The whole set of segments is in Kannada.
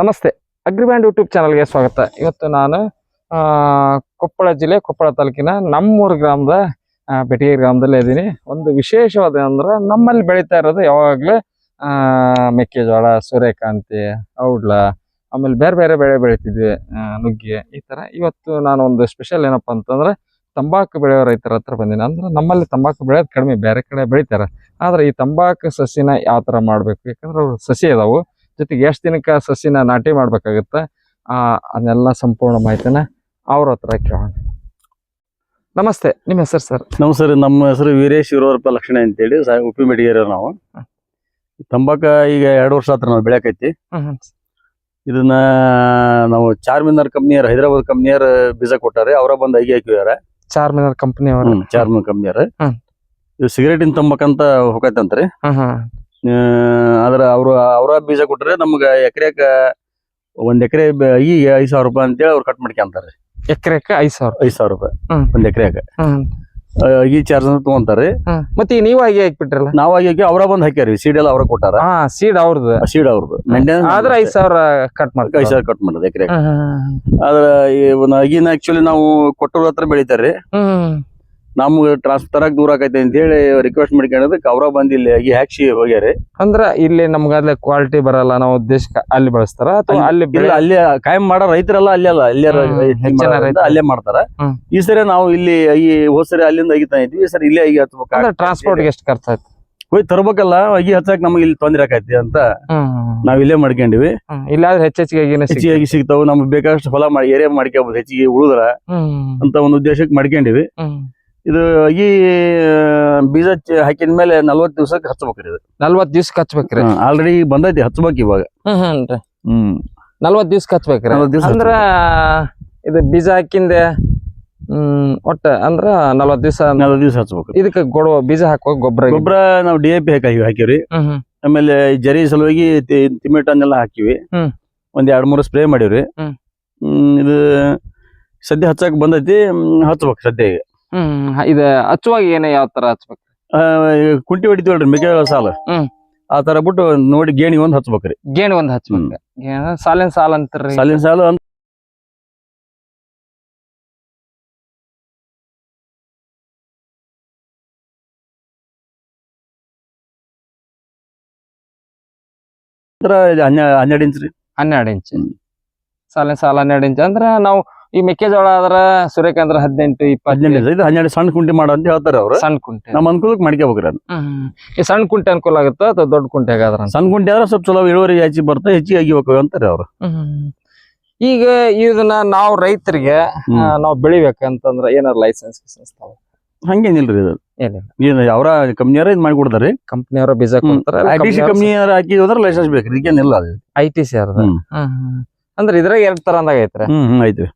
ನಮಸ್ತೆ. ಅಗ್ರಿಬ್ಯಾಂಡ್ ಯೂಟ್ಯೂಬ್ ಚಾನಲ್ಗೆ ಸ್ವಾಗತ. ಇವತ್ತು ನಾನು ಕೊಪ್ಪಳ ಜಿಲ್ಲೆ, ಕೊಪ್ಪಳ ತಾಲೂಕಿನ ನಮ್ಮೂರು ಗ್ರಾಮದ ಬೆಟಗೇರಿ ಗ್ರಾಮದಲ್ಲಿ ಇದ್ದೀನಿ. ಒಂದು ವಿಶೇಷವಾದ ಅಂದ್ರೆ ನಮ್ಮಲ್ಲಿ ಬೆಳೀತಾ ಇರೋದು ಯಾವಾಗಲೂ ಮೆಕ್ಕೆಜೋಳ, ಸೂರ್ಯಕಾಂತಿ ಔಡ್ಲ ಆಮೇಲೆ ಬೇರೆ ಬೇರೆ ಬೆಳೆ ಬೆಳಿತಿದ್ವಿ ನುಗ್ಗೆ, ಈ ಥರ. ಇವತ್ತು ನಾನು ಒಂದು ಸ್ಪೆಷಲ್ ಏನಪ್ಪ ಅಂತಂದ್ರೆ, ತಂಬಾಕು ಬೆಳೆಯೋ ರೈತರ ಹತ್ರ ಬಂದಿನಿ. ಅಂದ್ರೆ ನಮ್ಮಲ್ಲಿ ತಂಬಾಕು ಬೆಳೆಯೋದು ಕಡಿಮೆ, ಬೇರೆ ಕಡೆ ಬೆಳಿತಾರೆ. ಆದ್ರೆ ಈ ತಂಬಾಕು ಸಸಿನ ಯಾವ ಥರ ಮಾಡಬೇಕು? ಯಾಕಂದ್ರೆ ಅವರು ಸಸಿ ಅದಾವು. ಜೊತೆಗೆ ಎಷ್ಟು ದಿನಕ್ಕೆ ಸಸಿನ ನಾಟಿ ಮಾಡ್ಬೇಕಾಗತ್ತೆ ಆ ಅದನ್ನೆಲ್ಲ ಸಂಪೂರ್ಣ ಮಾಹಿತಿನ ಅವ್ರ ಹತ್ರ ಕೇಳೋಣ. ನಮಸ್ತೆ ನಿಮ್ಮ ಹೆಸರು ಸರ್? ನಮಸ್ಕಾರ ನಮ್ಮ ಹೆಸರು ವೀರೇಶ್ ಇರೋರಪ್ಪ ಲಕ್ಷಣ ಅಂತೇಳಿ ಉಪ್ಪಿ ಮೆಡಿಗೇರಿ ನಾವು. ತಂಬಾಕ ಈಗ ಎರಡು ವರ್ಷ ಹತ್ರ ನಾವು ಬೆಳೆಯಕೈತಿ. ಇದನ್ನ ನಾವು ಚಾರ್ಮಿನಾರ್ ಕಂಪ್ನಿಯರ್ ಹೈದರಾಬಾದ್ ಕಂಪ್ನಿಯರ್ ಬೀಜ ಕೊಟ್ಟಾರೆ ಅವರ ಬಂದು ಐಗಿ ಹಾಕಿದಾರೆ ಚಾರ್ಮಿನಾರ್ ಕಂಪನಿ ಅವರು ಚಾರ್ಮಿನಾರ್ ಕಂಪ್ನಿಯರ್. ಇದು ಸಿಗರೇಟಿನ ತಂಬಾಕಂತ ಹೋಗತ್ತಂತ್ರಿ ಆದ್ರ ಅವ್ರು ಅವ್ರ ಬೀಜ ಕೊಟ್ರೆ ನಮ್ಗ ಎಕರೆಕ ಒಂದ್ ಎಕರೆ ಈ ಐದ್ ಸಾವಿರ ರೂಪಾಯಿ ಅಂತೇಳಿ ಅವ್ರು ಕಟ್ ಮಾಡ್ಕೊಂತಾರೆ ಎಕರೆಕ ಐದ್ ಸಾವಿರ. ಐದ್ ಸಾವಿರ ರೂಪಾಯಿ. ಹ್ಮ್. ಒಂದ್ ಎಕರೆಕ. ಈ ಚಾರ್ಜ್ ಅಂತ ತಗೊಂತಾರೆ. ಮತ್ತೆ ಈ ನೀವು ಆಗಿ ಹಾಕ್ಬಿಟ್ರಲ್ಲ? ನಾವ್ ಆಗಿ ಅವ್ರ ಬಂದ್ ಹಾಕ್ಯಾರಿ ಸೀಡ್ ಎಲ್ಲ ಅವ್ರ ಕೊಟ್ಟಾರ. ಹಾ ಸೀಡ್ ಅವ್ರದ್ದು ಸೀಡ್ ಅವ್ರದ್ದು ಮೇಂಟೆನೆನ್ಸ್ ಆದ್ರೆ ಐದ್ ಸಾವಿರ ಕಟ್ ಐದ್ ಮಾಡ್ತಾರೆ ಸಾವಿರ ಕಟ್ ಮಾಡೋದು ಎಕರೆ ಈ ಒಂದ್ ಅಗಿನ ಆಕ್ಚುಲಿ ನಾವು ಕೊಟ್ಟೂರ್ ಹತ್ರ ಬೆಳಿತಾರ್ರಿ ಹ್ಮ್. ನಮ್ಗೆ ಟ್ರಾನ್ಸ್ಫರ್ ತರಕ್ ದೂರ ಆಕೈತೆ ಅಂತೇಳಿ ರಿಕ್ವೆಸ್ಟ್ ಮಾಡ್ಕೊಂಡದಕ್ಕೆ ಅವ್ರ ಬಂದ್ ಇಲ್ಲಿ ಅಗಿ ಹಾಕ್ಸಿ ಹೋಗ್ಯಾರಿ. ಅಂದ್ರ ಇಲ್ಲಿ ನಮ್ಗ ಅಲ್ಲೇ ಕ್ವಾಲಿಟಿ ಬರಲ್ಲ ನಾವು ದೇಶಕ್ಕೆ ಅಲ್ಲಿ ಬಳಸ್ತಾರ ಅಥವಾ ಅಲ್ಲಿ ಇಲ್ಲ ಅಲ್ಲಿ ಕಾಯಂ ಮಾಡೋ ರೈತರಲ್ಲ ಅಲ್ಲೇ ಅಲ್ಲ ಅಲ್ಲೇ ಹೆಚ್ಚಿನ ಅಲ್ಲೇ ಮಾಡ್ತಾರ. ಈ ಸರಿ ನಾವು ಇಲ್ಲಿ ಈ ಹೋದ್ಸರಿ ಅಲ್ಲಿಂದ ಅಗಿತಾ ಇದ್ವಿ ಈ ಸರಿ ಇಲ್ಲೇ ಅಗಿ ಹತ್ಬೇಕು ಹಚ್ಬೇಕು ಟ್ರಾನ್ಸ್ಪೋರ್ಟ್ ಎಷ್ಟು ಖರ್ಚಾಯ್ತು? ಹೋಗಿ ತರ್ಬೇಕಲ್ಲ ಅಗಿ ಹಚ್ಚಕ್ ನಮಗೆ ಇಲ್ಲಿ ತೊಂದ್ರೆ ಆಕೈತಿ ಅಂತ ನಾವ್ ಇಲ್ಲೇ ಮಾಡ್ಕೊಂಡಿವಿ. ಇಲ್ಲಾದ್ರೆ ಹೆಚ್ಚೆಚ್ಚಿಗೆ ಹೆಚ್ಚಿಗೆ ಸಿಗ್ತಾವ ನಮ್ಗೆ ಬೇಕಾದಷ್ಟು ಹೊಲ ಮಾಡಿ ಏರಿಯಾ ಮಾಡ್ಕೋಬಹುದು ಹೆಚ್ಚಿಗೆ ಉಳಿದ್ರ ಅಂತ ಒಂದು ಉದ್ದೇಶಕ್ಕೆ ಮಾಡ್ಕೊಂಡಿವಿ. ಇದು ಅಗಿ ಬೀಜ ಹಾಕಿದ ಮೇಲೆ ನಲ್ವತ್ತು ದಿವಸಕ್ಕೆ ಹಚ್ಬೇಕ್ರಿ ಇದು. ನಲ್ವತ್ ದಿವ್ಸ ಹಚ್ಬೇಕ್ರಿ ಆಲ್ರೆಡಿ ಬಂದೈತಿ ಹಚ್ಬೇಕು ಇವಾಗ. ಹ್ಮ್ ಹ್ಮ್ ರೀ ಹ್ಮ್. ನಲ್ವತ್ ದಿವ್ಸ ಹಚ್ಬೇಕ್ರಿ ದಿವಸ ಅಂದ್ರ ಇದು ಬೀಜ ಹಾಕಿಂದ ಹ್ಮ್ ಒಟ್ಟ ಅಂದ್ರ ನಲ್ವತ್ ದಿವ್ಸ ನಲ್ವತ್ತು ದಿವಸ ಹಚ್ಬೇಕು. ಇದಕ್ಕೆ ಗೊಡವ ಬೀಜ ಹಾಕುವ ಗೊಬ್ಬರ ಗೊಬ್ಬರ ನಾವು ಡಿ ಎ ಪಿ ಹಾಕಿ ಹಾಕಿವ್ರಿ. ಹ್ಮ್ ಹ್ಮ್. ಆಮೇಲೆ ಈ ಜರಿ ಸಲುವಾಗಿ ತಿ- ತಿಮಿಟನ್ನೆಲ್ಲ ಹಾಕಿವಿ. ಹ್ಮ್. ಒಂದ್ ಎರಡ್ ಮೂರು ಸ್ಪ್ರೇ ಮಾಡಿವ್ರಿ. ಹ್ಮ್. ಹ್ಮ್, ಇದು ಸದ್ಯ ಹಚ್ಚಕ್ ಬಂದೈತಿ ಹ್ಮ್, ಹಚ್ಬೇಕು ಸದ್ಯ ಈಗ ಹ್ಮ್ ಇದು ಹಚ್ಚುವಾಗ ಏನೇ ಯಾವ ತರ ಹಚ್ಬೇಕು? ಕುಂಟಿ ಹೊಡಿತೀವಲ್ರಿ ಮೆಕ್ಕೆಜೋಳ ಸಾಲ. ಹ್ಮ್. ಆ ತರ ಬಿಟ್ಟು ನೋಡಿ ಗೇಣಿ ಒಂದ್ ಹಚ್ಬೇಕ್ರಿ ಗೇಣಿ ಒಂದ್ ಹಚ್ಬೇಕು. ಗೇಣಿ ಸಾಲಿನ ಸಾಲ ಅಂತಾರ್ರಿ ಸಾಲಿನ ಸಾಲು ಅಂತ ಅಂದ್ರ ಇದು ಹನ್ನೆ- ಹನ್ನೆರಡು ಇಂಚ್ ರೀ. ಹನ್ನೆರಡು ಇಂಚ್. ಹ್ಮ್. ಸಾಲಿನ ಸಾಲ ಹನ್ನೆರಡು ಇಂಚ್. ಅಂದ್ರ ನಾವು ಈ ಮೆಕ್ಕೆಜೋಳ ಆದ್ರ ಸೂರ್ಯಕಾಂದ್ರ ಹದಿನೆಂಟು ಹದಿನೆಂಟು ಇಪ್ಪತ್ತು ಇದು ಹನ್ನೆರಡು ಸಣ್ಣ ಕುಂಟೆ ಮಾಡ ಅಂತ ಹೇಳ್ತಾರೆ ಅವರು. ಸಣ್ಣ ಕುಂಟೆ. ನಮ್ಮ ಅನುಕೂಲಕ್ಕೆ ಮಾಡ್ಕೋಬೇಕ್ರಿ ಅದು ಈ ಸಣ್ಣ ಕುಂಟೆ ಅನುಕೂಲ ಆಗುತ್ತೆ ಅಥವಾ ದೊಡ್ಡ ಕುಂಟೆ ಆಗಾದ್ರ ಸಣ್ಣ ಕುಂಟೆ ಆದ್ರೆ ಸ್ವಲ್ಪ ಚಲೋ ಇಳುವರಿ ಹೆಚ್ಚಿಗೆ ಬರ್ತಾ ಹೆಚ್ಚಿಗೆ ಆಗಿಬೇಕು ಅಂತಾರೆ ಅವ್ರು. ಈಗ ಇದನ್ನ ನಾವು ರೈತರಿಗೆ. ನಾವು ಬೆಳಿಬೇಕಂತಂದ್ರ ಏನಾರ ಲೈಸೆನ್ಸ್ ಗಿಸೆನ್ಸ್ ತಾವ? ಹಂಗೇನಿಲ್ರಿ ಇದು. ಏನಿಲ್ಲ. ಏನು ಅವರ ಕಂಪ್ನಿಯರ ಇದು ಮಾಡಿಕೊಡ್ತಾರೆ. ಕಂಪ್ನಿಯವ್ರ ಬೀಜ ಹ್ಮ್. ಕೊಡ್ತಾರ ಐ ಟಿ ಸಿ ಕಂಪ್ನಿಯರ ಹಾಕಿ ಹೋದ್ರೆ ಲೈಸೆನ್ಸ್ ಬೇಕು ಈಗೇನಿಲ್ಲ ಅದು. I T C. ಅಂದ್ರ ಇದ್ರಾಗ ಎರಡ್ ತರ ಅಂದಾಗ ಐತ್ರಿ? ಹ್ಮ್ ಹ್ಮ್ ಐತಿ ಹ್ಮ್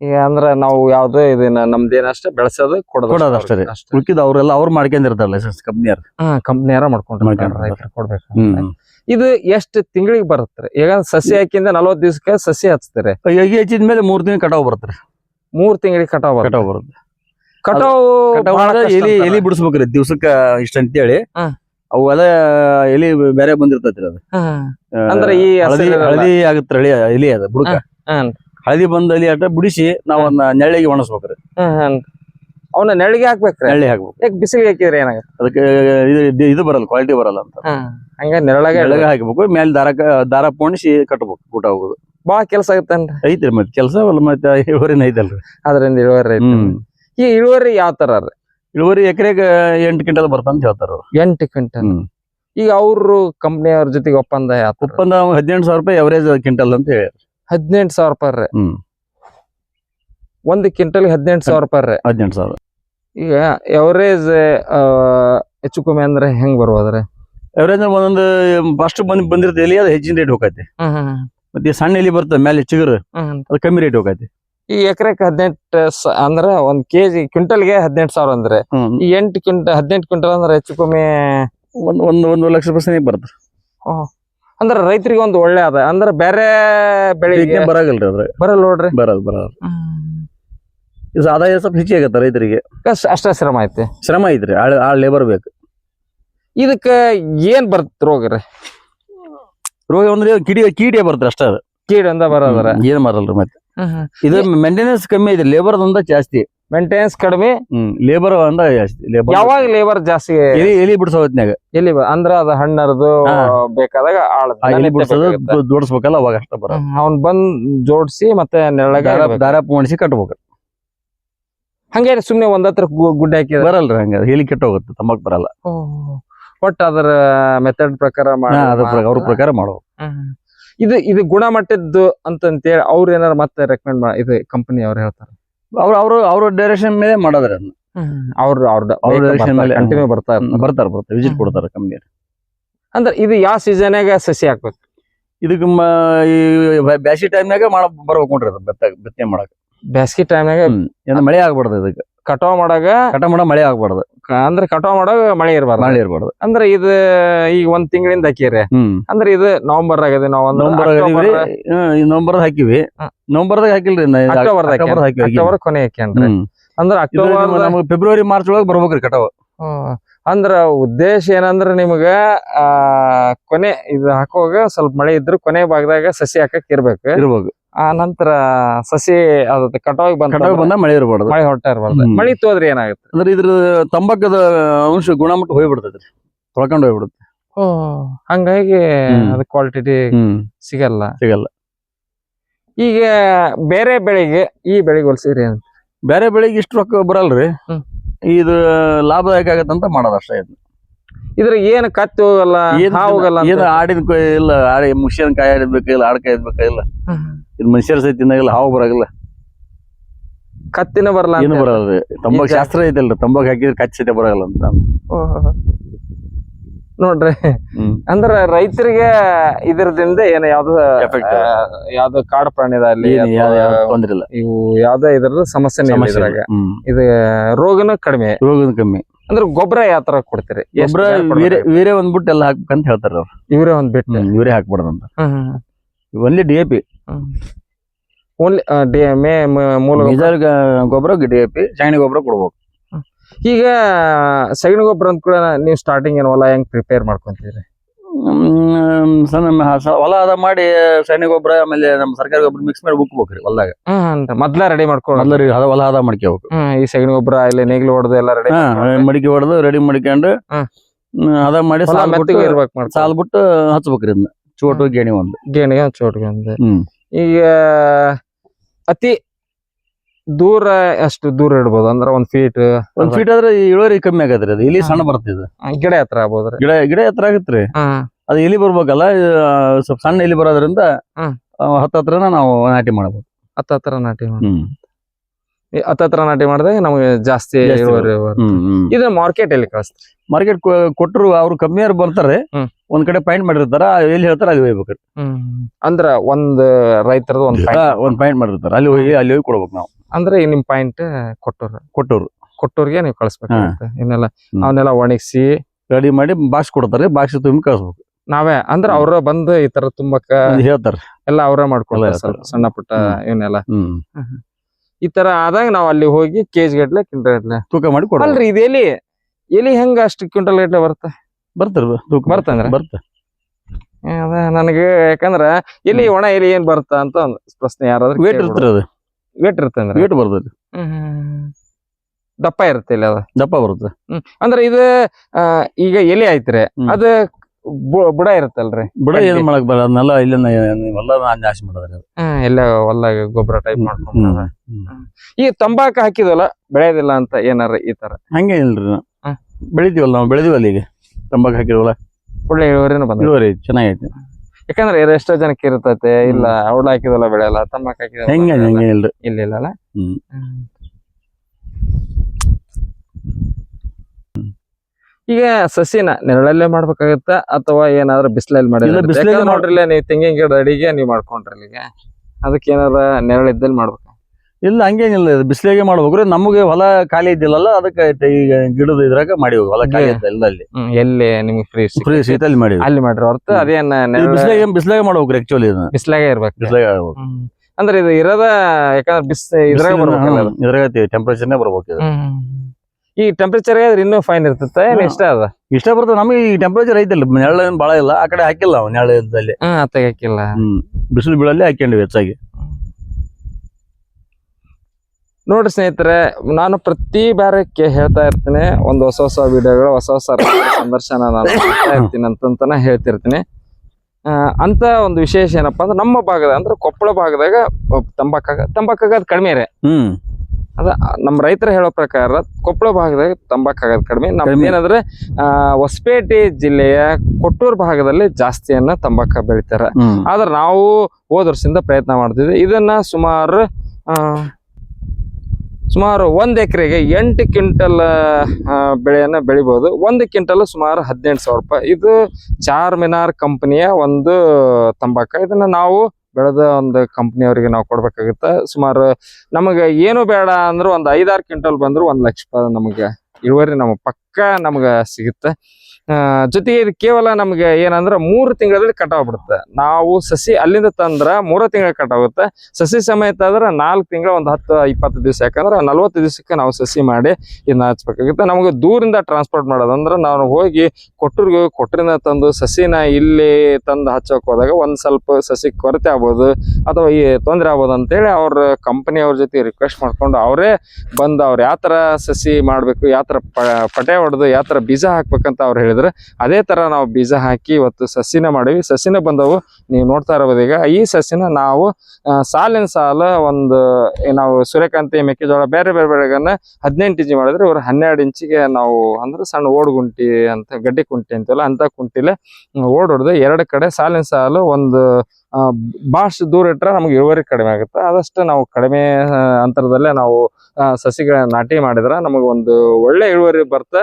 ಈಗ ಅಂದ್ರ ನಾವು ಯಾವ್ದು ಇದನ್ನ ನಮ್ದೇನಷ್ಟೇ ಬೆಳೆಸೋದು ಕೊಡೋದು ಕೊಡೋದು ಅಷ್ಟೇ ರೀ. ಉಳ್ಕಿದ ಅವರೆಲ್ಲ ಅವ್ರು ಮಾಡ್ಕೊಂಡಿರ್ತಾರಲ್ಲ ಲೈಸೆನ್ಸ್ ಕಂಪ್ನಿಯರ್ ಕಂಪ್ನಿಯರ ಕಂಪ್ನಿಯಾರ ಮಾಡ್ಕೊಂಡಿರ್ತಾರೆ ಮಾಡ್ಕೊಂಡಿರ್ತಾರೆ. ರೈತರು ಕೊಡ್ಬೇಕು ಹ್ಮ್ ಇದು ಎಷ್ಟು ತಿಂಗಳಿಗೆ ಬರುತ್ತೆ ಈಗ ಸಸಿ ಹಾಕಿಂದ ನಲ್ವತ್ ದಿವಸಕ್ಕೆ ಸಸಿ ಹಚ್ತಾರೆ? ಎಗಿ ಹಚ್ಚಿದ ಮೇಲೆ ಮೂರ್ ದಿನ ಕಟಾವ್ ಬರುತ್ತೆ ಮೂರ್ ತಿಂಗಳಿಗೆ ಕಟಾವ್ ಬರುತ್ತೆ ಕಟಾವ್ ಬರುತ್ತೆ ಕಟಾವ್ ಕಟಾವ್ ಬಹಳ ಅಂದ್ರೆ ಕಷ್ಟ ಎಲಿ ಅಂತಾರ. ಎಲಿ ಬಿಡಿಸ್ಬೇಕ್ರಿ ದಿವ್ಸಕ್ಕ ಇಷ್ಟ ಅಂತೇಳಿ. ಹೇಳಿ ಅವೆಲ್ಲ ಎಲಿ ಬೇರೆ ಬಂದಿರ್ತೈತ್ರಿ ಅದು. ಅಂದ್ರೆ ಈ ಹಳದಿ ಆಗುತ್ತೆ ಹಳದಿ ಆಗತ್ತೆ ಎಳಿ ಎಲಿ ಅದ ಬುಡಕ. ಹಳದಿ ಬಂದಲ್ಲಿ ಅಟ ಬಿಡಿಸಿ ನಾವ್ ಅದನ್ನ ನೆಳ್ಳಿಗೆ ಒಣಸ್ಬೇಕ್ರಿ. ಅವನ್ನ ನೆಳ್ಳಿಗೆ ಹಾಕ್ಬೇಕ್ರಿ. ನೆಳ್ಳಿ ಹಾಕ್ಬೇಕು. ಯಾಕೆ ಬಿಸಿಲಿಗೆ ಹಾಕಿದ್ರೆ ಏನಾಗ ಅದಕ್ಕೆ ಇದು ಇದು ಬರಲ್ಲ ಕ್ವಾಲಿಟಿ ಬರಲ್ಲ ಅಂತ. ಹಂಗ ನೆರಳಾಗ ನೆಳಗ ಹಾಕ್ಬೇಕು. ಮೇಲೆ ದಾರ ದಾರ ಪೋಣಿಸಿ ಕಟ್ಬೇಕು ಊಟ ಹೋಗುದು. ಬಾಳ ಕೆಲಸ ಆಗುತ್ತೇನ್ರಿ? ಐತ್ರಿ ಮತ್ತೆ ಕೆಲಸ ಅಲ್ಲ ಮತ್ತೆ ಇಳುವರಿನ ಐತಲ್ರಿ. ಅದರಿಂದ ಇಳುವರಿ ಈ ಇಳುವರಿ ಯಾವ ತರ ರೀ? ಇಳುವರಿ ಎಕರೆಗೆ ಎಂಟು ಕ್ವಿಂಟಲ್ ಬರ್ತಂತ ಹೇಳ್ತಾರ ಎಂಟು ಕ್ವಿಂಟಲ್. ಈಗ ಅವ್ರು ಕಂಪ್ನಿಯವ್ರ ಜೊತೆಗೆ ಒಪ್ಪಂದ? ಒಪ್ಪಂದ ಹದಿನೆಂಟು ಸಾವಿರ ರೂಪಾಯಿ ಅವರೇಜ್ ಕ್ವಿಂಟಲ್ ಅಂತ ಹೇಳಿ ಹದಿನೆಂಟು ಸಾವಿರ ರೂಪಾಯಿ ರೀ. ಹ್ಮ್. ಒಂದು ಕ್ವಿಂಟಲ್ ಹದಿನೆಂಟು ಸಾವಿರ ರೂಪಾಯಿ ರೀ. ಹದಿನೆಂಟು ಸಾವಿರ. ಈಗ ಎವರೇಜ್ ಹೆಚ್ಚು ಕಮ್ಮಿ ಅಂದ್ರೆ ಹೆಂಗ್ ಬರ್ಬೋದ್ರಿ ಎವರೇಜ್ ಒಂದೊಂದು ಫಸ್ಟ್ ಬಂದ್ ಬಂದಿರ್ತದೆ ಎಲ್ಲಿ ಅದು ಹೆಚ್ಚಿನ ರೇಟ್ ಹೋಗತ್ತೆ ಹ್ಮ್ ಹ್ಮ್ ಮತ್ತೆ ಸಣ್ಣ ಎಲ್ಲಿ ಬರ್ತದೆ ಮೇಲೆ ಚಿಗುರು ಹ್ಮ್. ಅದು ಕಮ್ಮಿ ರೇಟ್ ಹೋಗತ್ತೆ ಈ ಎಕರೆಕ್ ಹದಿನೆಂಟು ಅಂದ್ರ ಒಂದ್ ಕೆಜಿ ಕ್ವಿಂಟಲ್ಗೆ ಹದಿನೆಂಟು ಸಾವಿರ ಅಂದ್ರೆ ಹ್ಮ್. ಈ ಎಂಟು ಕ್ವಿಂಟಲ್ ಹದಿನೆಂಟು ಕ್ವಿಂಟಲ್ ಅಂದ್ರೆ ಹೆಚ್ಚು ಕಮ್ಮಿ ಒಂದ್ ಒಂದು ಒಂದು ಲಕ್ಷ ರೂಪಾಯಿ ಸನಿಹ ಬರ್ತದೆ ಅಂದ್ರ ರೈತರಿಗೆ ಒಂದು ಒಳ್ಳೆ ಅದ ಅಂದ್ರೆ ಬೇರೆ ಬರಾಗಲ್ರಿ ಅದ್ರ ಬರಲ್ಲ ನೋಡ್ರಿ. ಬರಲ್ಲ ಬರಲ್ಲ. ಇದು ಆದಾಯ ಸ್ವಲ್ಪ ಹೆಚ್ಚಿ ಆಗತ್ತೆ ರೈತರಿಗೆ. ಅಷ್ಟ ಅಷ್ಟ ಶ್ರಮ ಐತಿ. ಶ್ರಮ ಐತ್ರಿ ಆಳ್ ಆಳ್ ಲೇಬರ್ ಬೇಕು. ಇದಕ್ಕ ಏನ್ ಬರ್ತ ರೋಗ ರೀ? ರೋಗ ಅಂದ್ರೆ ಕಿಡಿ ಕೀಟೆ ಬರುತ್ತೆ ಅಷ್ಟೇ ಅದು. ಕೀಡಿಂದ ಬರೋದ್ರ ಏನ್ ಮಾರಲ್ರಿ ಮತ್ತೆ. ಇದು ಮೇಂಟೆನೆನ್ಸ್ ಕಮ್ಮಿ ಐತಿ ಲೇಬರ್ ಒಂದ ಜಾಸ್ತಿ. ಮೇಂಟೆನೆನ್ಸ್ ಕಡಿಮೆ. ಹ್ಮ್ ಲೇಬರ್ ಜಾಸ್ತಿ ಲೇಬರ್ ಯಾವಾಗ ಲೇಬರ್ ಜಾಸ್ತಿ? ಎಲಿ ಎಲಿ ಬಿಡಿಸೋ ಹೊತ್ನ್ಯಾಗ. ಎಲ್ಲಿ ಬ- ಅಂದ್ರ ಅದ ಹಣ್ಣರದು ಹಾ. ಬೇಕಾದಾಗ ಆ ಎಲಿ ಬಿಡಿಸೋದು ದೊಡ್ಸ್ಬೇಕಲ್ಲ ಅವಾಗ ಅಷ್ಟ ಬರ ಅವ್ನ್ ಬಂದ್ ಜೋಡ್ಸಿ ಮತ್ತೆ ನೆರಳಾಗ ದಾರ ಮಾಡಿಸಿ ಕಟ್ಬೇಕು. ಹಂಗೆ ಸುಮ್ನೆ ಒಂದ್ ಹತ್ರ ಗು- ಗುಡ್ಡ ಹಾಕಿದ್ರೆ? ಬರಲ್ರಿ ಹಂಗ ಎಲಿ ಕೆಟ್ಟ ಹೋಗುತ್ತೆ ತಂಬಾಕ್ ಬರಲ್ಲ. ಒಟ್ ಅದರ ಮೆಥಡ್ ಪ್ರಕಾರ ಹಾ, ಮಾಡಿ ಅದ್ರ ಪ್ರ- ಅವ್ರ ಪ್ರಕಾರ ಮಾಡೋ ಇದು ಇದು ಗುಣಮಟ್ಟದ್ದು ಅಂತಂತೇಳಿ ಅವ್ರ ಏನಾರ ಮತ್ತೆ ರೆಕಮೆಂಡ್ ಮಾ ಇದು ಕಂಪನಿ ಅವ್ರು ಹೇಳ್ತಾರೆ? ಅವ್ರ ಅವ್ರ ಅವ್ರ ಡೈರೆಕ್ಷನ್ ಮೇಲೆ ಮಾಡೋದ್ರ ಅದನ್ನ. ಅವ್ರ ಅವ್ರ ಡೈರೆಕ್ಷನ್ ಮೇಲೆ- ಕಂಟಿನ್ಯೂ ಬರ್ತಾ ಬರ್ತಾರೆ ಬರ್ತಾರೆ. ವಿಸಿಟ್ ಕೊಡ್ತಾರೆ ಕಮ್ಮಿ ಕಂಪ್ನಿ ಅಂದ್ರೆ ಇದು ಯಾವ ಸೀಸನ್ಯಾಗ ಸಸಿ ಹಾಕ್ಬೇಕು? ಇದಕ್ಕೆ ಮ- ಈ ಬ್ಯಾಸಿ ಟೈಮ್ನಾಗ ಮಾಡ ಬರ್ಬೇಕು ನೋಡ್ರಿ ಅದು ಬೆತ್ತ ಬಿತ್ತನೆ ಮಾಡಕ್ ಬ್ಯಾಸಿಗೆ ಟೈಮ್ನಾಗ ಮಳೆ ಆಗ್ಬಾರ್ದು ಇದಕ್ಕೆ. ಕಟಾವ್ ಮಾಡಾಗ ಕಟಾವ್ ಮಾಡ ಮಳೆ ಆಗ್ಬಾರ್ದು. ಅಂದ್ರೆ ಕಟಾವ್ ಮಾಡಾಗ ಮಳೆ ಇರಬಾರ್ದು. ಮಳೆ ಇರ್ಬಾರ್ದು. ಅಂದ್ರೆ ಇದು ಈಗ ಒಂದ್ ತಿಂಗಳಿಂದ ಹಾಕಿರಿ. ಅಂದ್ರೆ ಇದು ನವೆಂಬರ್ ಆಗಿದೆ ನಾವು ನವಂಬರ್ ನವಂಬರ್ ಹಾಕಿವಿ. ನವೆಂಬರ್ ನವಂಬರ್ದಾಗ ಹಾಕಿಲ್ರಿ ಅಕ್ಟೋಬರ್ ಅಕ್ಟೋಬರ್ ಕೊನೆ ಹಾಕ್ಯಾನ್ರಿ. ಅಂದ್ರ ಅಕ್ಟೋಬರ್ ನಮಗೆ ಫೆಬ್ರವರಿ ಮಾರ್ಚ್ ಒಳಗೆ ಬರ್ಬೇಕ್ರಿ ಕಟಾವ್. ಅಂದ್ರ ಉದ್ದೇಶ ಏನಂದ್ರ ನಿಮಗ ಆ ಕೊನೆ ಇದು ಹಾಕುವಾಗ ಸ್ವಲ್ಪ ಮಳೆ ಇದ್ರು ಕೊನೆ ಭಾಗದಾಗ ಸಸಿ ಹಾಕಕ್ ಇರ್ಬೇಕು. ಇರ್ಬೇಕು. ಆ ನಂತರ ಸಸಿ ಅದ ಕಟಾವಿಗೆ ಬಂದ ಕಟಾವ್ ಬಂದ ಮಳೆ ಇರಬಾರ್ದು. ಮಳೆ ಹೊಟ್ಟೆ ಇರಬಾರ್ದು. ಮಳೆ ಮಳಿ ತೋದ್ರೆ ಏನಾಗುತ್ತೆ? ಅಂದ್ರೆ ಇದ್ರ ತಂಬಾಕದ ಅಂಶ ಗುಣಮಟ್ಟ ಹೋಗ್ಬಿಡ್ತೈತ್ರಿ ತೊಳ್ಕೊಂಡು ಹೋಗ್ಬಿಡುತ್ತೆ. ಹಂಗಾಗಿ ಹ್ಮ್. ಅದ ಕ್ವಾಲಿಟಿ ಹ್ಮ್. ಸಿಗಲ್ಲ. ಸಿಗಲ್ಲ. ಈಗ ಬೇರೆ ಬೆಳೆಗೆ ಈ ಬೆಳೆಗೆ ಹೋಲ್ಸಿರಿ ಅಂತ. ಬೇರೆ ಬೆಳೆಗೆ ಇಷ್ಟು ರೊಕ್ಕ ಬರಲ್ರಿ. ಹ್ಮ್. ಇದು ಲಾಭದಾಯಕ ಆಗತ್ತಂತ ಮಾಡೋದಷ್ಟೇ ಇದು. ಇದ್ರ ಏನ್ ಕತ್ತಿ ಹೋಗಲ್ಲ ಹೋಗಲ್ಲ ಏನ್ ಆಡಿನ ಕೊ- ಇಲ್ಲ ಆಡಿ ಮುಷ್ಯನ್ ಕಾಯಿ ಆಡಿದ್ಬೇಕಿಲ್ಲ ಆಡ್ ಕಾಯಿ ಇದ್ ಇದು ಮನುಷ್ಯರ ಸಹಿತ ತಿನ್ನಾಗಿಲ್ಲ ಹಾವು ಬರಾಗಿಲ್ಲ. ಕತ್ತಿನ ಬರಲ್ಲ ಏನು ಬರಲ್ಲ ತಂಬಾಕ್ ಶಾಸ್ತ್ರ ಐತಲ್ರಿ ತಂಬಾಕ್ ಹಾಕಿದ್ರೆ ಕಚ್ಚ ಸಹಿತ ಬರಾಗಲ್ಲ ಅಂತ. ನೋಡ್ರಿ ಅಂದ್ರ ರೈತರಿಗೆ ಇದ್ರದಿಂದ ಏನ ಯಾವ್ದು ಎಫೆಕ್ಟ್ ಯಾವ್ದು ಕಾಡು ಪ್ರಾಣಿದಲ್ಲಿ ತೊಂದ್ರೆ ಇಲ್ಲ. ಇವು ಯಾವ್ದೇ ಇದ್ರದ್ದು ಸಮಸ್ಯೆ ಇಲ್ಲ. ಇದ್ರಾಗ. ಇದು ರೋಗನು ಕಡಿಮೆ. ರೋಗದ ಕಮ್ಮಿ. ಅಂದ್ರೆ ಗೊಬ್ಬರ ಯಾವ ತರ ಕೊಡ್ತೀರಿ? ಗೊಬ್ಬರ ಜನ ವೀರೆ ಬಿಟ್ಟು ಎಲ್ಲ ಹಾಕ್ಬೇಕಂತ ಹೇಳ್ತಾರ ಅವ್ರು. ಇವರೇ ಒಂದ್ ಬಿಟ್ಟು ಇವರೇ ಹಾಕ್ಬಾರ್ದಂತ. ಒಂದೇ only D A P. Only D May ಮೂಲ ಗೊಬ್ಬರ. ಬೀಜಾರ್ ಗೊಬ್ಬರ ಡಿ ಎ ಪಿ ಸಗಣಿ ಗೊಬ್ಬರ ಕೊಡ್ಬೇಕು. ಈಗ ಸಗಣಿ ಗೊಬ್ಬರ ಅಂತ ಕೂಡ ನೀವು ಸ್ಟಾರ್ಟಿಂಗ್ ಏನೋ ಹೊಲ ಹೆಂಗ್ ಪ್ರಿಪೇರ್ ಮಾಡ್ಕೊಂತೀರಿ? ಸಣ್ಣ ಸ- ಹೊಲ ಅದ ಮಾಡಿ ಸೈನಿಕ ಗೊಬ್ಬರ ಆಮೇಲೆ ನಮ್ಮ ಸರ್ಕಾರಿ ಗೊಬ್ಬರ ಮಿಕ್ಸ್ ಮಾಡಿ ಉಕ್ಬೇಕ್ರಿ ಹೊಲದಾಗ. ಮೊದ್ಲ ರೆಡಿ ಮಾಡ್ಕೊಂಡು ಮೊದಲ ಅದ ಹೊಲ ಹದ ಮಾಡ್ಕೋಬೇಕು ಹ್ಮ್ ಈ ಸಗಣಿ ಗೊಬ್ಬರ ಇಲ್ಲಿ ನೇಗಿಲು ಹೊಡೆದು ಎಲ್ಲ ರೆಡಿ ಹಾ ಮಡಿಕೆ ಹೊಡೆದು ರೆಡಿ ಮಾಡ್ಕೊಂಡು ಹ್ಮ್. ಹ್ಮ್, ಹದ ಮಾಡಿ ಹೊಲ ಸಾಲ್ ಮೆತ್ತಗೆ ಬಿಟ್ಟು ಇರ್ಬೇಕು ಸಾಲ್ ಬಿಟ್ಟು ಹಚ್ಬೇಕ್ರಿ ಇದನ್ನ ಚೋಟು ಗೇಣಿ ಒಂದು. ಗೇಣಿ ಚೋಟು ಹ್ಮ್. ಈಗ ಅತಿ ದೂರ ಅಷ್ಟು ದೂರ ಇಡ್ಬೋದು. ಅಂದ್ರ ಒಂದ್ ಫೀಟ್ ಒಂದ್ ಫೀಟ್ ಆದ್ರೆ ಇಳುವರಿ ಕಮ್ಮಿ ಆಗತ್ರಿ ಅದು. ಇಲ್ಲಿ. ಸಣ್ಣ ಬರ್ತದೆ ಗಿಡ ಹತ್ರ ಆಗ್ಬೋದ್ರಿ? ಗಿಡ ಗಿಡ ಎತ್ತರ ಆಗತ್ರಿ ಅದು ಎಲಿ ಬರ್ಬೇಕಲ್ಲ ಸ್ವಲ್ಪ ಸಣ್ಣ ಎಲಿ ಬರೋದ್ರಿಂದ ಹ್ಮ್. ಹತ್ತತ್ರನ ನಾವು ನಾಟಿ ಮಾಡ್ಬೋದು. ಹತ್ತತ್ರ ನಾಟಿ ಮಾಡಿ ಹ್ಮ್. ಹತ್ತತ್ರ ನಾಟಿ ಮಾಡಿದಾಗ ನಮಗೆ ಜಾಸ್ತಿ ಜಾಸ್ತಿ ಇಳುವರಿ ಬರುತ್ತೆ. ಹ್ಮ್ ಹ್ಮ್. ಇದು ಮಾರ್ಕೆಟ್ ಎಲ್ಲಿ ಕಳಿಸ್ತಾರೆ. ಮಾರ್ಕೆಟ್ ಕೊಟ್ಟರು ಅವ್ರು ಕಮ್ಮಿಯವ್ರು ಬರ್ತಾರೆ. ಹ್ಮ್. ಒಂದ್ ಕಡೆ ಪಾಯಿಂಟ್ ಮಾಡಿರ್ತಾರ ಎಲ್ಲಿ ಹೇಳ್ತಾರ ಅಲ್ಲಿ ಹೋಗ್ಬೇಕು. ಹ್ಮ್ ಅಂದ್ರ ಒಂದ್ ರೈತರದ ಒಂದ್ ಪಾಯಿಂಟ್ ಒಂದ್ ಪಾಯಿಂಟ್ ಮಾಡಿರ್ತಾರ. ಅಲ್ಲಿ ಹೋಗಿ ಅಲ್ಲಿ ಹೋಗಿ ಕೊಡ್ಬೇಕು ನಾವು. ಅಂದ್ರೆ ನಿಮ್ ಪಾಯಿಂಟ್ ಕೊಟ್ಟವ್ರ. ಕೊಟ್ಟವ್ರು. ಕೊಟ್ಟವ್ರಿಗೆ ನೀವು ಕಳಿಸ್ಬೇಕಾಗುತ್ತೆ. ಇನ್ನೆಲ್ಲ ಹ್ಮ್. ಅವನ್ನೆಲ್ಲ ಒಣಗಿಸಿ ರೆಡಿ ಮಾಡಿ ಬಾಕ್ಸ್ ಕೊಡ್ತಾರೆ ಬಾಕ್ಸ್ ತುಂಬಿ ಕಳ್ಸ್ಬೇಕು. ನಾವೇ ಅಂದ್ರೆ ಅವ್ರ ಬಂದು ಈ ತರ ತುಂಬಾಕ ಹೇಳ್ತಾರ. ಎಲ್ಲ ಅವ್ರ ಮಾಡ್ಕೊಳ್ತಾರೆ ಸಣ್ಣ ಪುಟ್ಟ. ಇವನ್ನೆಲ್ಲ. ಈ ತರ ಆದಾಗ ನಾವ್ ಅಲ್ಲಿ ಹೋಗಿ ಕೇಜ್ ಗಟ್ಲೆ ಕ್ವಿಂಟಲ್ ಗಟ್ಲೆ ತೂಕ ಮಾಡಿ ಕೊಡಲ್ರಿ ಅಲ್ರಿ ಇದು ಎಲಿ ಎಲಿ ಹೆಂಗ ಅಷ್ಟು ಕ್ವಿಂಟಲ್ ಗಟ್ಲೆ ಬರುತ್ತೆ ಬರ್ತಾರ ತೂಕ ಬರ್ತಂದ್ರ? ಬರ್ತ ಅದ ನನಗೆ ಯಾಕಂದ್ರ ಎಲಿ ಒಣ ಎಲಿ ಏನ್ ಬರುತ್ತ ಅಂತ ಒಂದ್ ಪ್ರಶ್ನೆ ಯಾರಾದ್ರೂ ವೇಟ್ ಇರ್ತಾರ ಅದು. ವೇಟ್ ಇರುತ್ತೆ ಅಂದ್ರೆ? ವೇಟ್ ಬರ್ತದೆ ಹ್ಮ್. ದಪ್ಪ ಇರುತ್ತೆ ಇಲ್ಲಿ ಅದ. ದಪ್ಪ ಬರುತ್ತೆ. ಹ್ಮ್. ಅಂದ್ರೆ ಇದು ಈಗ ಎಲೆ ಐತ್ರಿ ಹ್ಮ್. ಅದ ಬುಡ ಇರುತ್ತಲ್ರಿ. ಬಿಡ ಏನ್. ಮಾಡಕ್ ಬರ ಅದನ್ನೆಲ್ಲ ಇಲ್ಲ ಎಲ್ಲ ನಾಶ ಮಾಡಿದ್ರೆ ಅದು. ಹ್ಮ್ ಎಲ್ಲ ಹೊಲ್ದಾಗ ಗೊಬ್ಬರ ಟೈಪ್ ಮಾಡ್ಕೊಂಡ್ ಹ್ಮ್. ಈ ತಂಬಾಕ ಹಾಕಿದ್ವಲ್ಲ ಬೆಳೆಯೋದಿಲ್ಲ ಅಂತ ಏನಾರ ಈ ತರ? ಹಂಗೆ ಇಲ್ರಿ ನಾವು. ಬೆಳಿತೀವಲ್ಲ ನಾವು ಬೆಳೆದಿವಲ್ಲ ಈಗ. ತಂಬಾಕ ಹಾಕಿರವಲ್ಲ ಒಳ್ಳೆ ಇಳುವರಿನೂ ಬಂದ ಇಳುವರಿ ಚೆನ್ನಾಗೈತಿ. ಯಾಕಂದ್ರೆ ಇದು ಎಷ್ಟೋ ಜನಕ್ಕೆ ಇರ್ತೈತೆ. ಇಲ್ಲ ಅವಳು ಹಾಕಿದಲ್ಲ ಬೆಳೆಯಲ್ಲ ತಂಬಾಕ ಹಾಕಿದವಲ್ಲ ಹೆಂಗೆ ಹೆಂಗ ಇಲ್ರಿ. ಇಲ್ಲ ಇಲ್ಲ ಅಲ್ಲ? ಹ್ಮ್. ಈಗ ಸಸಿನ ನೆರಳಲ್ಲೇ ಮಾಡ್ಬೇಕಾಗತ್ತ? ಅಥವಾ ಏನಾದ್ರೂ ಬಿಸಿಲಲ್ಲಿ ಮಾಡಿದ್ರೆ? ನೋಡ್ರಿ ಮಾಡ್- ನೋಡ್ರಿಲ್ಲ ನೀವು ತೆಂಗಿನ ಗಿಡ ಅಡಿಗೆ ನೀವು ಮಾಡ್ಕೊಂಡ್ರಿ ಈಗ. ಅದಕ್ಕೆ ಏನಾರ ನೆರಳಿದ್ದಲ್ಲಿ ಮಾಡ್ಬೇಕು. ಇಲ್ಲ ಹಂಗೇನಿಲ್ಲ. ಇದು ಬಿಸಿಲಿಗೆ ಮಾಡ್ಬೇಕ್ರಿ ನಮಗೆ ಹೊಲ ಖಾಲಿ ಇದ್ದಿಲ್ಲಲ್ಲ ಅದಕ್ಕೆ ಈಗ ಗಿಡದ ಇದ್ರಾಗ ಮಾಡಿ ಹೊಲ ಖಾಲಿ ಎಲ್ಲಿ ನಿಮ್ಗೆ ಫ್ರೀ ಫ್ರೀ ಸೀಟ್ ಅಲ್ಲಿ ಮಾಡಿವಿ ಅಲ್ಲಿ ಮಾಡ್ರಿ ಹೊರತು ಅದೇನ ಬಿಸಿಲಾಗ ಬಿಸಿಲಾಗ ಮಾಡ್ಬೇಕ್ರಿ ಆಕ್ಚುಲಿ ಇದನ್ನ. ಬಿಸ್ಲಾಗೆ ಇರ್ಬೇಕು. ಬಿಸಿಲಾಗ. ಅಂದ್ರೆ ಇದು ಇರದ ಯಾಕಂದ್ರೆ ಬಿಸ್ ಇದ್ರಾಗ ಬರ್ಬೇಕು ಇದ್ರಾಗ ಟೆಂಪರೇಚರ್ನೇ ಬರ್ಬೇಕು. ಈ ಟೆಂಪರೇಚರ್ ಇನ್ನೂ ಫೈನ್ ಇರ್ತದೆ. ಏನ್ ಇಷ್ಟ ಅದ? ಇಷ್ಟ ಬರ್ತದೆ. ನಮಗೆ ಈ ಟೆಂಪರೇಚರ್ ಐತಲ್ಲ ನೆರಳು ಏನ್ ಭಾಳ ಇಲ್ಲ. ಆ ಕಡೆ ಹಾಕಿಲ್ಲ ನಾವು ನೆರಳದಲ್ಲಿ ಅತ್ತಾಗ ಹಾಕಿಲ್ಲ. ಹ್ಮ್. ಬಿಸಿಲು ಬೀಳಲ್ಲಿ ಹಾಕೊಂಡಿವಿ ಹೆಚ್ಚಾಗಿ. ನೋಡ್ರಿ ಸ್ನೇಹಿತರೆ ನಾನು ಪ್ರತಿ ಬಾರಕ್ಕೆ ಹೇಳ್ತಾ ಇರ್ತೀನಿ ಒಂದು ಹೊಸ ಹೊಸ ವಿಡಿಯೋಗಳು ಹೊಸ ಹೊಸ ಸಂದರ್ಶನ ನಾನು ಮಾಡ್ತಾ ಇರ್ತೀನಿ ಅಂತಂತಾನೆ ಹೇಳ್ತಿರ್ತೀನಿ. ಆ, ಅಂತ ಒಂದು ವಿಶೇಷ ಏನಪ್ಪಾ ಅಂದ್ರೆ ನಮ್ಮ ಭಾಗದ ಅಂದ್ರೆ ಕೊಪ್ಪಳ ಭಾಗದಾಗ ತಂಬಾಕಾಗ ತಂಬಾಕಾಗದ್ ಕಡಿಮೆ ರೀ. ಹ್ಮ್. ಅದ ನಮ್ಮ ರೈತರು ಹೇಳೋ ಪ್ರಕಾರ ಕೊಪ್ಪಳ ಭಾಗದಾಗ ತಂಬಾಕಾಗದ್ ಕಡಿಮೆ. ನಮ್ದು. ಏನಂದ್ರೆ ಆ, ಹೊಸಪೇಟೆ ಜಿಲ್ಲೆಯ ಕೊಟ್ಟೂರು ಭಾಗದಲ್ಲಿ ಜಾಸ್ತಿಯನ್ನ ತಂಬಾಕ ಬೆಳಿತಾರ. ಆದ್ರೆ ನಾವು ಹೋದ ವರ್ಷದಿಂದ ಪ್ರಯತ್ನ ಮಾಡ್ತಿದ್ವಿ. ಇದನ್ನ ಸುಮಾರು ಸುಮಾರು ಒಂದ್ ಎಕರೆಗೆ ಎಂಟು ಕ್ವಿಂಟಲ್ ಬೆಳೆಯನ್ನ ಬೆಳಿಬಹುದು ಒಂದು ಕ್ವಿಂಟಲ್ ಸುಮಾರು ಹದಿನೆಂಟು ಸಾವಿರ ರೂಪಾಯಿ. ಇದು ಚಾರ್ ಮಿನಾರ್ ಕಂಪನಿಯ ಒಂದು ತಂಬಾಕ. ಇದನ್ನ ನಾವು ಬೆಳೆದ ಒಂದು ಕಂಪ್ನಿಯವರಿಗೆ ನಾವು ಕೊಡ್ಬೇಕಾಗುತ್ತೆ. ಸುಮಾರು ನಮಗೆ ಏನು ಬೇಡ ಅಂದ್ರೆ ಒಂದು ಐದಾರು ಕ್ವಿಂಟಲ್ ಬಂದ್ರು ಒಂದ್ ಲಕ್ಷ ರೂಪಾಯಿ ನಮಗೆ ಇಳುವರಿ ನಮಗೆ ಪಕ್ಕ ನಮಗೆ ಸಿಗುತ್ತೆ. ಜೊತೆಗೆ ಇದು ಕೇವಲ ನಮಗೆ ಏನಂದ್ರೆ ಮೂರು ತಿಂಗಳಲ್ಲಿ ಕಟಾವ್ ಬಿಡುತ್ತೆ ನಾವು ಸಸಿ ಅಲ್ಲಿಂದ ತಂದ್ರ ಮೂರು ತಿಂಗಳ ಕಟಾಗುತ್ತೆ ಸಸಿ ಸಮೇತ ಆದ್ರೆ ನಾಲ್ಕು ತಿಂಗಳ ಒಂದು ಹತ್ತು, ಇಪ್ಪತ್ತು ದಿವಸ. ಯಾಕಂದ್ರೆ ನಲ್ವತ್ತು ದಿವಸಕ್ಕೆ ನಾವು ಸಸಿ ಮಾಡಿ ಇದನ್ನ ಹಚ್ಬೇಕಾಗುತ್ತೆ. ನಮಗೆ ದೂರಿಂದ ಟ್ರಾನ್ಸ್ಪೋರ್ಟ್ ಮಾಡೋದಂದ್ರೆ ನಾವು ಹೋಗಿ ಕೊಟ್ಟರಿಗೆ ಕೊಟ್ಟರಿಂದ ತಂದು ಸಸಿನ ಇಲ್ಲಿ ತಂದು ಹಚ್ಚೋಕೆ ಹೋದಾಗ ಒಂದು ಸ್ವಲ್ಪ ಸಸಿ ಕೊರತೆ ಆಗ್ಬೋದು ಅಥವಾ ಈ ತೊಂದರೆ ಆಗ್ಬೋದು ಅಂತೇಳಿ ಅವ್ರ ಕಂಪನಿಯವ್ರ ಜೊತೆ ರಿಕ್ವೆಸ್ಟ್ ಮಾಡ್ಕೊಂಡು ಅವರೇ ಬಂದು ಅವ್ರು ಯಾವ ಥರ ಸಸಿ ಮಾಡಬೇಕು ಯಾವ ಥರ ಪಟೆ ಹೊಡೆದು ಯಾವ ಥರ ಬೀಜ ಹಾಕ್ಬೇಕಂತ ಅವ್ರು ಹೇಳಿದ್ರು. ಅದೇ ಥರ ನಾವು ಬೀಜ ಹಾಕಿ ಇವತ್ತು ಸಸಿನ ಮಾಡಿವಿ. ಸಸಿನ ಬಂದವು, ನೀವು ನೋಡ್ತಾ ಇರ್ಬೋದು ಈಗ. ಈ ಸಸಿನ ನಾವು ಸಾಲಿನ ಸಾಲ ಒಂದು ನಾವು ಸೂರ್ಯಕಾಂತಿ, ಮೆಕ್ಕೆಜೋಳ ಬೇರೆ ಬೇರೆ ಬೆಳೆಗಳನ್ನ ಹದಿನೆಂಟು ಇಂಚಿ ಮಾಡಿದ್ರೆ ಇವರು ಹನ್ನೆರಡು ಇಂಚಿಗೆ ನಾವು ಅಂದ್ರೆ ಸಣ್ಣ ಓಡ್ ಗುಂಟಿ ಅಂತ, ಗಡ್ಡೆ ಕುಂಟಿ ಅಂತೀವಲ್ಲ ಅಂತ ಕುಂಟಿಲೆ ಓಡ್ ಹೊಡೆದು ಎರಡು ಕಡೆ ಸಾಲಿನ ಸಾಲು ಒಂದು ಭಾಳಷ್ಟು ದೂರ ಇಟ್ಟರೆ ನಮಗೆ ಇಳುವರಿ ಕಡಿಮೆ ಆಗುತ್ತೆ. ಆದಷ್ಟು ನಾವು ಕಡಿಮೆ ಅಂತರದಲ್ಲೇ ನಾವು ಸಸಿಗಳ ನಾಟಿ ಮಾಡಿದ್ರೆ ನಮಗೆ ಒಂದು ಒಳ್ಳೆ ಇಳುವರಿ ಬರುತ್ತೆ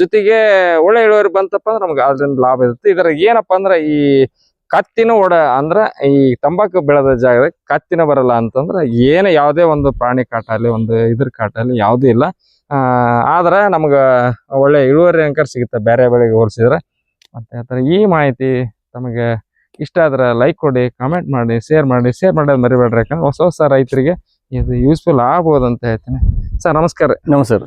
ಜೊತೆಗೆ ಒಳ್ಳೆ ಇಳುವರಿ ಬಂತಪ್ಪ ಅಂದ್ರೆ ನಮ್ಗೆ ಅದರಿಂದ ಲಾಭ ಇರುತ್ತೆ. ಇದರ ಏನಪ್ಪ ಅಂದ್ರೆ ಈ ಕತ್ತಿನ ಓಡ ಅಂದ್ರೆ ಈ ತಂಬಾಕು ಬೆಳೆದ ಜಾಗದಾಗ ಕತ್ತಿನ ಬರಲ್ಲ ಅಂತಂದ್ರೆ ಏನೇ ಯಾವುದೇ ಒಂದು ಪ್ರಾಣಿ ಕಾಟ ಅಲ್ಲಿ ಒಂದು ಇದ್ರ ಕಾಟ ಅಲ್ಲಿ ಯಾವುದೂ ಇಲ್ಲ. ಆದ್ರೆ ನಮ್ಗೆ ಒಳ್ಳೆ ಇಳುವರಿ ಅಂಕರ್ ಸಿಗುತ್ತೆ. ಬೇರೆ ಬೆಳೆಗೆ ಹೋಲಿಸಿದ್ರೆ. ಮತ್ತೆ ಈ ಮಾಹಿತಿ ತಮಗೆ ಇಷ್ಟ ಆದ್ರೆ ಲೈಕ್ ಕೊಡಿ ಕಾಮೆಂಟ್ ಮಾಡಿ ಶೇರ್ ಮಾಡಿ ಶೇರ್ ಮಾಡೋದು ಮರಿಬೇಡ್ರಿ ಯಾಕಂದ್ರೆ ಹೊಸ ಹೊಸ ರೈತರಿಗೆ ಇದು ಯೂಸ್ಫುಲ್ ಆಗ್ಬೋದು ಅಂತ ಹೇಳ್ತೀನಿ. ಸರ್, ನಮಸ್ಕಾರ ನಮಸ್ಕಾರ